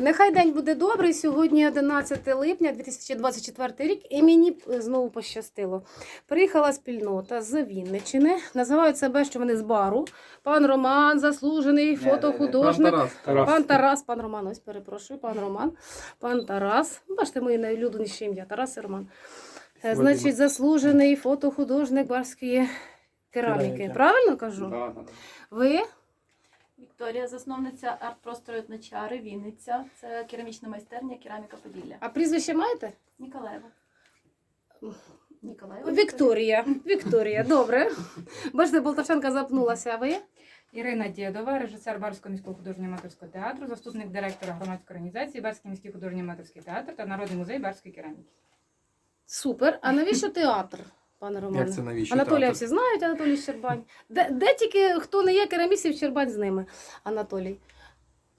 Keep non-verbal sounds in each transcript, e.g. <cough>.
Нехай день буде добрий. Сьогодні 11 липня 2024 рік, і мені е, знову пощастило. Приїхала спільнота з Вінничини. Називають себе, що вони з бару. Пан Роман, заслужений фотохудожник. Пан Тарас. Пан Тарас, пан Роман, ось перепрошую, пан Роман, пан Тарас. Бачите, мої найулюбленіші ім'я Тарас і Роман. Е, Значить, заслужений фотохудожник барської кераміки. Правильно кажу? Да, да. Ви? Вікторія, засновниця арт-простору Начари, Вінниця. Це керамічна майстерня, кераміка Поділля. А прізвище маєте? Ніколаєва. Ніколаєва. Вікторія. Вікторія, добре. Бачите, Полтавчанка запнулася. А ви? Ірина Дєдова, режисер Барського міського художнього аматорського театру, заступник директора громадської організації Барський міський художній аматорський театр та Народний музей барської кераміки. Супер. А навіщо театр, пане Романе? Як це навіщо? Анатолія театр? всі знають, Анатолій Щербань. Де, де тільки хто не є керамістів, Щербань з ними, Анатолій.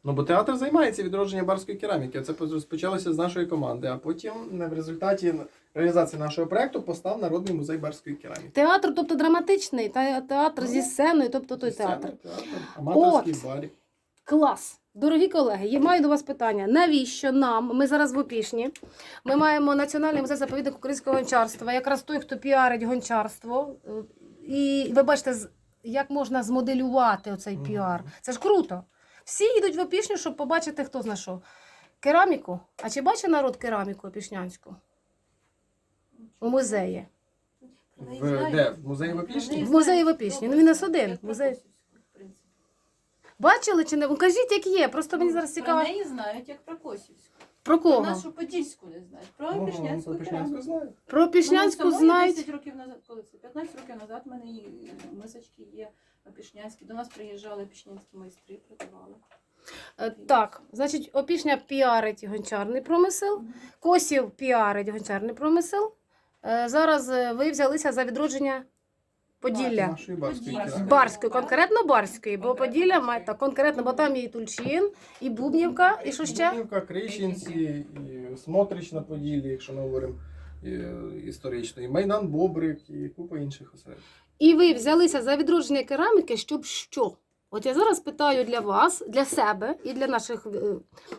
Ну, бо театр займається відродженням барської кераміки. Це розпочалося з нашої команди, а потім е, в результаті реалізації нашого проекту постав Народний музей барської кераміки. Театр, тобто драматичний, та театр зі Ну, сценою, тобто той Сцена, театр. театр, аматорський От. барі. Клас. Дорогі колеги, я маю до вас питання. Навіщо нам? Ми зараз в Опішні. Ми маємо Національний музей заповідник українського гончарства, якраз той, хто піарить гончарство. Е, І ви бачите, як можна змоделювати оцей піар. Це ж круто. Всі їдуть в Опішню, щоб побачити, хто зна що. Кераміку. А чи бачить народ кераміку опішнянську? У музеї. В, де? В музеї в Опішні? В музеї в Опішні. Ну, він нас один. Музей. Бачили чи не? Ну, Кажіть, як є. Просто мені зараз цікаво. Про неї знають як про Косівську. Про Про кого? нашу Подільську не знають. Про Ну, Пішнянську кераміку. знаю. Про Пішнянську Ну, знають. 10 років назад, коли це? 15 років назад в мене і мисочки є пішнянські. До нас приїжджали пішнянські майстри, продавали. Е, Так, значить, Опішня піарить гончарний промисел, Косів піарить гончарний промисел. Е, Зараз е, ви взялися за відродження Поділля. Нашої барської кераміки. Барської, конкретно Барської, бо Поділля має так, конкретно, бо там є і Тульчин, і Бубнівка, і що ще? Бутівка, Крищенці, і Смотрич на Поділлі, якщо ми говоримо е, історично, і Майдан Бобрик, і купа інших осередків. І ви взялися за відродження кераміки, щоб що? От я зараз питаю для вас, для себе і для наших, е,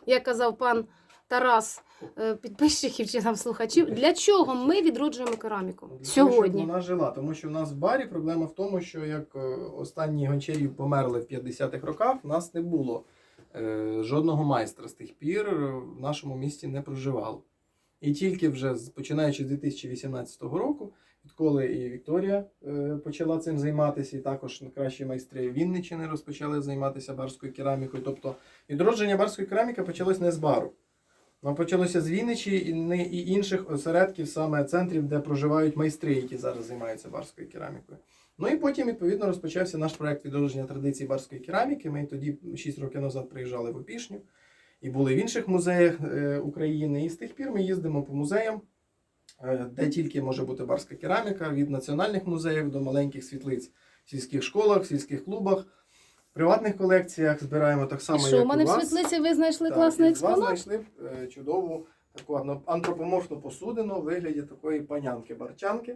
як казав пан Тарас, е, підписчиків чи там слухачів, для чого ми відроджуємо кераміку Для сьогодні? Щоб вона жила, тому що в нас в барі проблема в тому, що як е, останні гончарі померли в 50-х роках, в нас не було е, жодного майстра з тих пір в нашому місті не проживало. І тільки вже починаючи з 2018 року, відколи і Вікторія почала цим займатися, і також кращі майстри Вінниччини розпочали займатися барською керамікою. Тобто відродження барської кераміки почалось не з бару. Воно почалося з Вінничі і, інших осередків, саме центрів, де проживають майстри, які зараз займаються барською керамікою. Ну і потім, відповідно, розпочався наш проект відродження традицій барської кераміки. Ми тоді 6 років назад приїжджали в Опішню і були в інших музеях е, України. І з тих пір ми їздимо по музеям, е, де тільки може бути барська кераміка, від національних музеїв до маленьких світлиць в сільських школах, в сільських клубах, приватних колекціях збираємо так само. І що, як у мене у в світлиці ви знайшли Так, класний з вас знайшли е, чудову таку антропоморфну посудину у вигляді такої панянки-барчанки.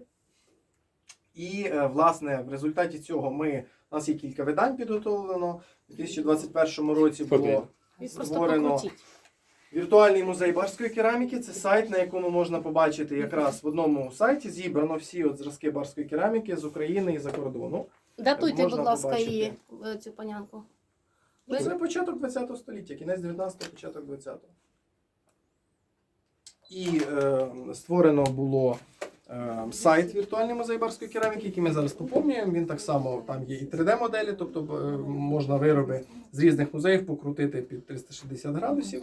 І, е, власне, в результаті цього ми, у нас є кілька видань підготовлено. У 2021 році було створено. Віртуальний музей барської кераміки це сайт, на якому можна побачити якраз в одному сайті зібрано всі от зразки барської кераміки з України і за кордону. Датуйте, можна будь ласка, побачити. її е, цю панянку. Ви- Це початок 20 століття, кінець 19-го, початок 20-го. І е, створено було е, сайт Віртуальний музей барської кераміки, який ми зараз поповнюємо. Він так само там є і 3D-моделі, тобто е, можна вироби з різних музеїв покрутити під 360 градусів.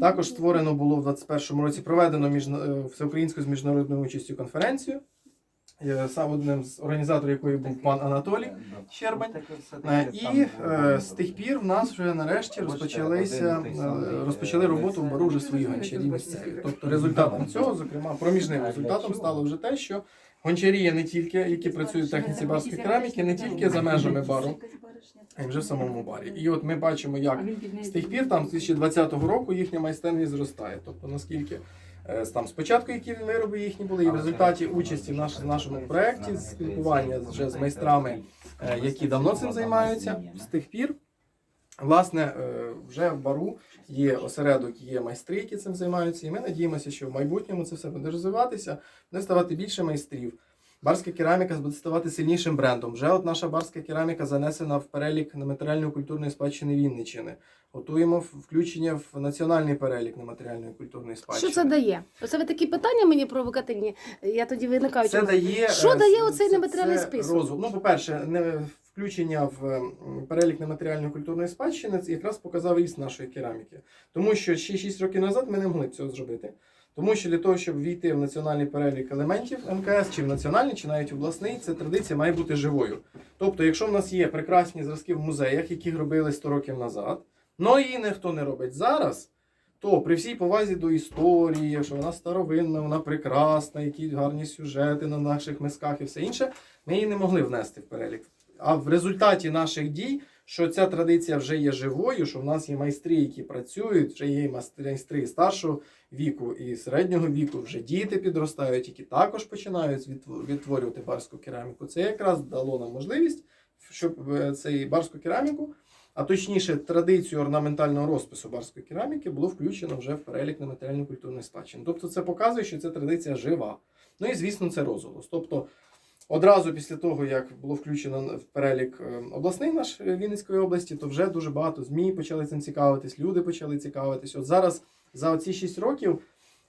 Також створено було в 21-му році проведено міжна... е, всеукраїнську з міжнародною участю конференцію. Е, Сам одним з організаторів якої був пан Анатолій Щербань. Е, І е, з тих пір в нас вже нарешті розпочалися розпочали роботу в бару вже свої гончарі місцеві. Тобто результатом цього, зокрема, проміжним результатом стало вже те, що гончарі не тільки, які працюють в техніці барської кераміки, не тільки за межами бару, а вже в самому барі. І от ми бачимо, як з тих пір, там з 2020 року, їхня майстерність зростає. Тобто наскільки там спочатку які вироби їхні були, і в результаті участі в нашому проєкті, спілкування вже з майстрами, е, які давно цим займаються, з тих пір Власне, е, вже в бару є осередок, є майстри, які цим займаються, і ми надіємося, що в майбутньому це все буде розвиватися, буде ставати більше майстрів. Барська кераміка буде ставати сильнішим брендом. Вже от наша барська кераміка занесена в перелік нематеріальної культурної спадщини Вінниччини. Готуємо включення в національний перелік нематеріальної культурної спадщини. Що це дає? Оце ви такі питання мені провокативні. Я тоді виникають. Це дає, Що е, дає оцей нематеріальний список? Розвиток. Ну, по-перше, не включення в перелік нематеріальної культурної спадщини якраз показав ріст нашої кераміки. Тому що ще 6 років назад ми не могли цього зробити. Тому що для того, щоб війти в національний перелік елементів МКС, чи в національний, чи навіть обласний, ця традиція має бути живою. Тобто, якщо в нас є прекрасні зразки в музеях, які робили 100 років назад, але її ніхто не робить зараз, то при всій повазі до історії, що вона старовинна, вона прекрасна, які гарні сюжети на наших мисках і все інше, ми її не могли внести в перелік. А в результаті наших дій, що ця традиція вже є живою, що в нас є майстри, які працюють, вже є майстри старшого віку і середнього віку, вже діти підростають, які також починають відтворювати барську кераміку. Це якраз дало нам можливість, щоб е, цей барську кераміку а точніше традицію орнаментального розпису барської кераміки було включено вже в перелік нематеріальної культурної спадщини. Тобто це показує, що ця традиція жива. Ну і звісно, це розголос. Тобто, одразу після того, як було включено в перелік е, обласний наш е, Вінницької області, то вже дуже багато ЗМІ почали цим цікавитись, люди почали цікавитись. От зараз за оці 6 років.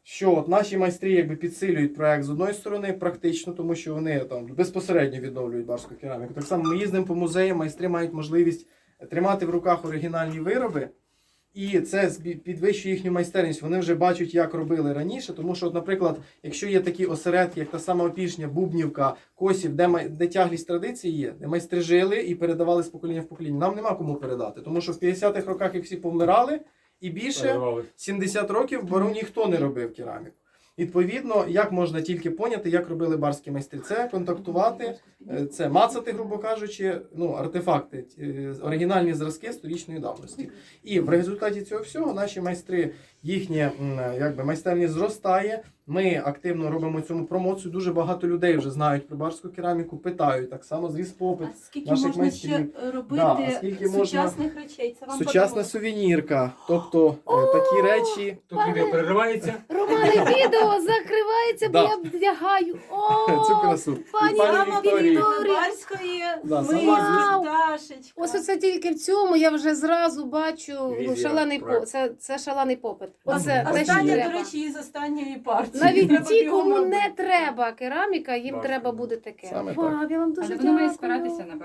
Що от наші майстри якби підсилюють проект з одної сторони практично, тому що вони там безпосередньо відновлюють барську кераміку. Так само ми їздимо по музеям, майстри мають можливість тримати в руках оригінальні вироби, і це підвищує їхню майстерність. Вони вже бачать, як робили раніше. Тому що, наприклад, якщо є такі осередки, як та сама опішня, Бубнівка, Косів, де, де тяглість традиції є, де майстри жили і передавали з покоління в покоління, нам нема кому передати. Тому що в 50-х роках їх всі помирали, і більше 70 років бару ніхто не робив кераміку. Відповідно, як можна тільки поняти, як робили барські майстри, це контактувати, е, це мацати, грубо кажучи, ну, артефакти, е, оригінальні зразки сторічної давності. І в результаті цього всього наші майстри, їхнє якби, майстерність зростає. Ми активно робимо цьому промоцію. Дуже багато людей вже знають про барську кераміку, питають так само зріс попит. А скільки наших можна ще майстрів. е, робити Да, а скільки можна- речей? Це вам Сучасна подобається? сувенірка, тобто е, такі речі. Тут відео переривається. Романе, відео закривається, бо я вдягаю. <laughs> Цю красу. пані Вікторії. Барської пташечка. Ось оце тільки в цьому я вже зразу бачу ну, шалений по це, це шалений попит. Оце те, що Остання, до речі, із останньої партії. Навіть ті, кому не треба кераміка, їм Так. треба буде таке. Саме Вау, я вам дуже Але воно має дякую. спиратися на